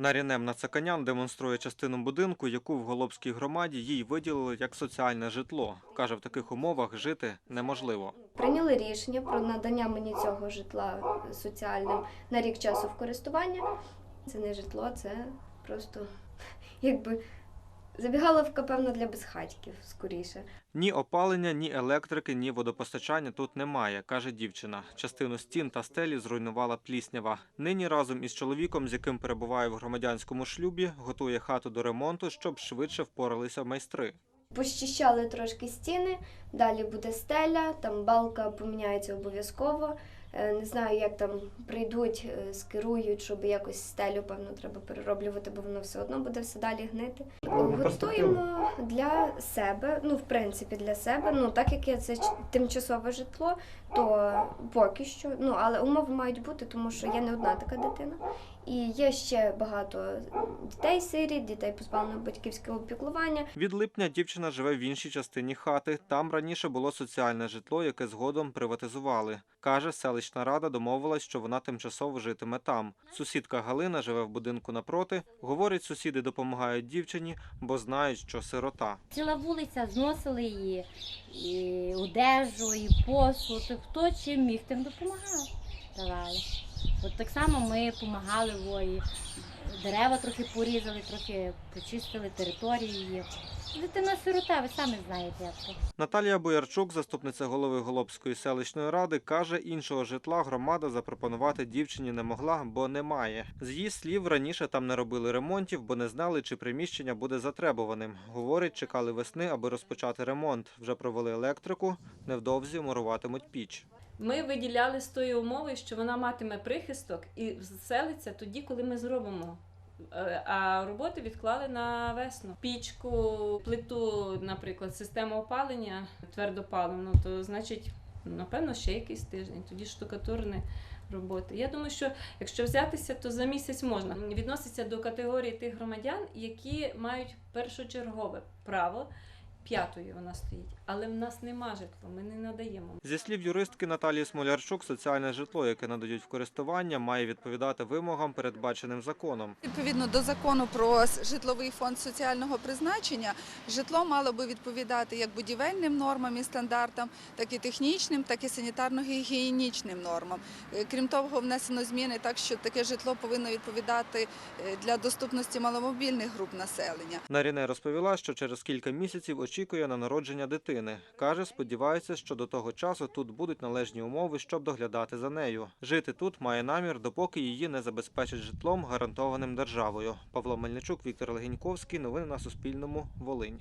Нарінем Нацаканян демонструє частину будинку, яку в Голобській громаді їй виділили як соціальне житло. Каже, в таких умовах жити неможливо. Прийняли рішення про надання мені цього житла соціальним на рік часу в користування. Це не житло, це просто якби забігаловка, певно, для безхатьків скоріше. Ні опалення, ні електрики, ні водопостачання тут немає, каже дівчина. Частину стін та стелі зруйнувала пліснява. Нині разом із чоловіком, з яким перебуває в громадянському шлюбі, готує хату до ремонту, щоб швидше впоралися майстри. Пощищали трошки стіни, далі буде стеля, там балка поміняється обов'язково. Е, Не знаю, як там прийдуть, е, скерують, щоб якось стелю, певно, треба перероблювати, бо воно все одно буде все далі гнити. Готуємо для себе, ну в принципі для себе. Ну так як є це тимчасове житло, то поки що. Ну але умови мають бути, тому що я не одна така дитина. І є ще багато дітей сиріт, дітей позбавлених батьківського опіклування. Від липня дівчина живе в іншій частині хати. Там раніше було соціальне житло, яке згодом приватизували. Каже, селищна рада домовилась, що вона тимчасово житиме там. Сусідка Галина живе в будинку напроти. Говорить, сусіди допомагають дівчині, бо знають, що сирота. Ціла вулиця зносили її, і одежу, і посуд. Хто чим міг, тим допомагав. Давали. От так само ми допомагали вої. Дерева трохи порізали, трохи почистили території. Дитина сирота, ви самі знаєте, як то. Наталія Боярчук, заступниця голови Голобської селищної ради, каже, іншого житла громада запропонувати дівчині не могла, бо немає. З її слів, раніше там не робили ремонтів, бо не знали, чи приміщення буде затребуваним. Говорить, чекали весни, аби розпочати ремонт. Вже провели електрику, невдовзі муруватимуть піч. Ми виділяли з тої умови, що вона матиме прихисток і заселиться тоді, коли ми зробимо. Е, А роботи відклали на весну. Пічку, плиту, наприклад, систему опалення твердопаливну, то значить, напевно, ще якийсь тиждень. Тоді штукатурні роботи. Я думаю, що якщо взятися, то за місяць можна. Відноситься до категорії тих громадян, які мають першочергове право. П'ятою вона стоїть, але в нас нема житла, ми не надаємо. Зі слів юристки Наталії Смолярчук, соціальне житло, яке надають в користування, має відповідати вимогам, передбаченим законом. Відповідно до закону про житловий фонд соціального призначення, житло мало би відповідати як будівельним нормам і стандартам, так і технічним, так і санітарно-гігієнічним нормам. Е, Крім того, внесено зміни так, що таке житло повинно відповідати е, для доступності маломобільних груп населення. Наріне розповіла, що через кілька місяців очікує на народження дитини. Каже, сподівається, що до того часу тут будуть належні умови, щоб доглядати за нею. Жити тут має намір, допоки її не забезпечать житлом, гарантованим державою. Павло Мельничук, Віктор Легіньковський. Новини на Суспільному. Волинь.